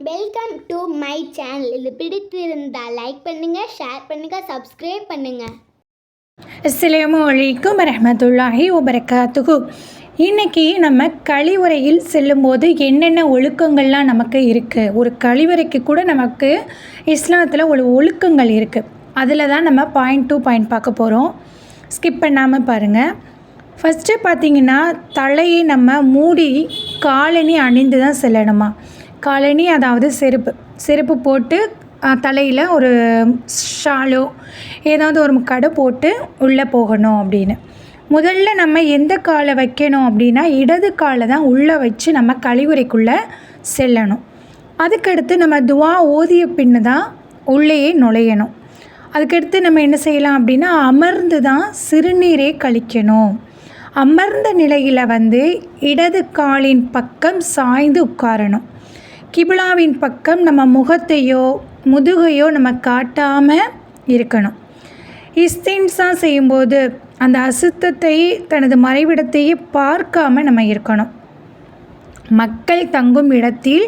Welcome to my channel இது பிடித்திருந்தால் like பண்ணுங்கள் ஷேர் பண்ணுங்கள் சப்ஸ்கிரைப் பண்ணுங்கள் அஸ்ஸலாமு அலைக்கும் வரஹ்மத்துல்லாஹி வபரகாத்துகு இன்னைக்கு நம்ம கழிவுறையில் செல்லும்போது என்னென்ன ஒழுக்கங்கள்லாம் நமக்கு இருக்குது ஒரு கழிவுறைக்கு கூட நமக்கு இஸ்லாத்தில் ஒரு ஒழுக்கங்கள் இருக்குது அதில் தான் நம்ம பாயிண்ட் டூ பாயிண்ட் பார்க்க போகிறோம் ஸ்கிப் பண்ணாமல் பாருங்கள் ஃபஸ்ட்டு பார்த்தீங்கன்னா தலையை நம்ம மூடி காலனி அணிந்து தான் செல்லணுமா? காலணி அதாவது செருப்பு. செருப்பு போட்டு தலையில் ஒரு ஷாலோ ஏதாவது ஒரு கடை போட்டு உள்ளே போகணும் அப்படின்னு. முதல்ல நம்ம எந்த காலை வைக்கணும் அப்படின்னா இடது காலை தான் உள்ளே வச்சு நம்ம கழிவுறைக்குள்ளே செல்லணும். அதுக்கடுத்து நம்ம துவா ஓதிய பின்னு தான் உள்ளேயே நுழையணும். அதுக்கடுத்து நம்ம என்ன செய்யலாம் அப்படின்னா அமர்ந்து தான் சிறுநீரை கழிக்கணும். அமர்ந்த நிலையில் வந்து இடது காலின் பக்கம் சாய்ந்து உட்காரணும். கிபிலாவின் பக்கம் நம்ம முகத்தையோ முதுகையோ நம்ம காட்டாமல் இருக்கணும். இஸ்தின்ஸாக செய்யும்போது அந்த அசுத்தத்தை தனது மறைவிடத்தையே பார்க்காம நம்ம இருக்கணும். மக்கள் தங்கும் இடத்தில்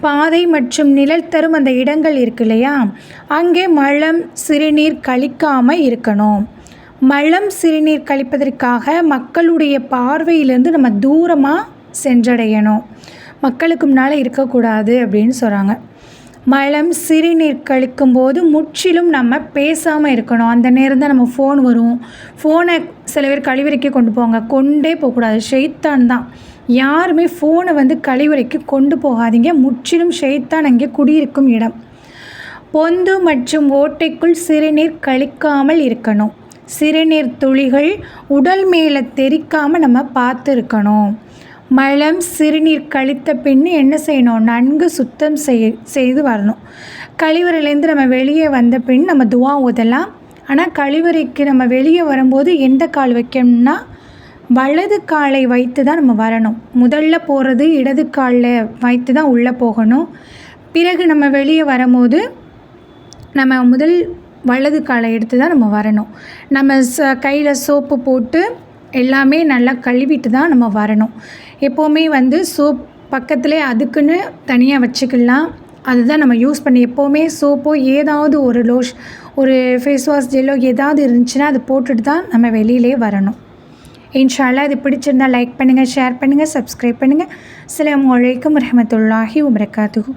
பாதை மற்றும் நிழல் தரும் அந்த இடங்கள் இருக்கு இல்லையா? அங்கே மலம் சிறுநீர் கழிக்காமல் இருக்கணும். மலம் சிறுநீர் கழிப்பதற்காக மக்களுடைய பார்வையிலேருந்து நம்ம தூரமாக சென்றடையணும். மக்களுக்கு முன்னால் இருக்கக்கூடாது அப்படின்னு சொல்கிறாங்க மலம் சிறுநீர் கழிக்கும்போது முற்றிலும் நம்ம பேசாமல் இருக்கணும். அந்த நேரம் தான் நம்ம ஃபோன் வரும். ஃபோனை சில பேர் கழிவறைக்கு கொண்டு போவாங்க. கொண்டே போகக்கூடாது. ஷெய்தான் தான். யாருமே ஃபோனை வந்து கழிவறைக்கு கொண்டு போகாதீங்க. முற்றிலும் ஷெய்தான் அங்கே குடியிருக்கும் இடம். பொந்து மற்றும் ஓட்டைக்குள் சிறுநீர் கழிக்காமல் இருக்கணும். சிறுநீர் துளிகள் உடல் மேலே தெரிக்காமல் நம்ம பார்த்து இருக்கணும் மலம் சிறுநீர் கழித்த பின் என்ன செய்யணும்? நன்கு சுத்தம் செய் செய்து வரணும். கழிவறையிலேருந்து நம்ம வெளியே வந்த பின் நம்ம துவா ஊதலாம். ஆனால் கழிவறைக்கு நம்ம வெளியே வரும்போது எந்த கால் வைக்கணும்னா வலது காலை வைத்து தான் நம்ம வரணும். முதல்ல போகிறது இடது காலில் வைத்து தான் உள்ளே போகணும். பிறகு நம்ம வெளியே வரும்போது நம்ம முதல் வலது காலை எடுத்து தான் நம்ம வரணும். நம்ம ச கையில் சோப்பு போட்டு எல்லாமே நல்லா கழுவிட்டு தான் நம்ம வரணும். எப்போவுமே வந்து சோப் பக்கத்துலேயே அதுக்குன்னு தனியாக வச்சுக்கலாம். அதுதான் நம்ம யூஸ் பண்ணி எப்போவுமே சோப்போ ஏதாவது ஒரு லோஷ் ஒரு ஃபேஸ் வாஷ் ஜெல்லோ ஏதாவது இருந்துச்சுன்னா அது போட்டுட்டு தான் நம்ம வெளியிலே வரணும். இன்ஷால்லா இது பிடிச்சிருந்தால் லைக் பண்ணுங்கள் ஷேர் பண்ணுங்கள் சப்ஸ்கிரைப் பண்ணுங்கள் அஸ்லாம் வலைக்கம் வரஹ்மத்துல்லாஹி வபரகாத்துஹு.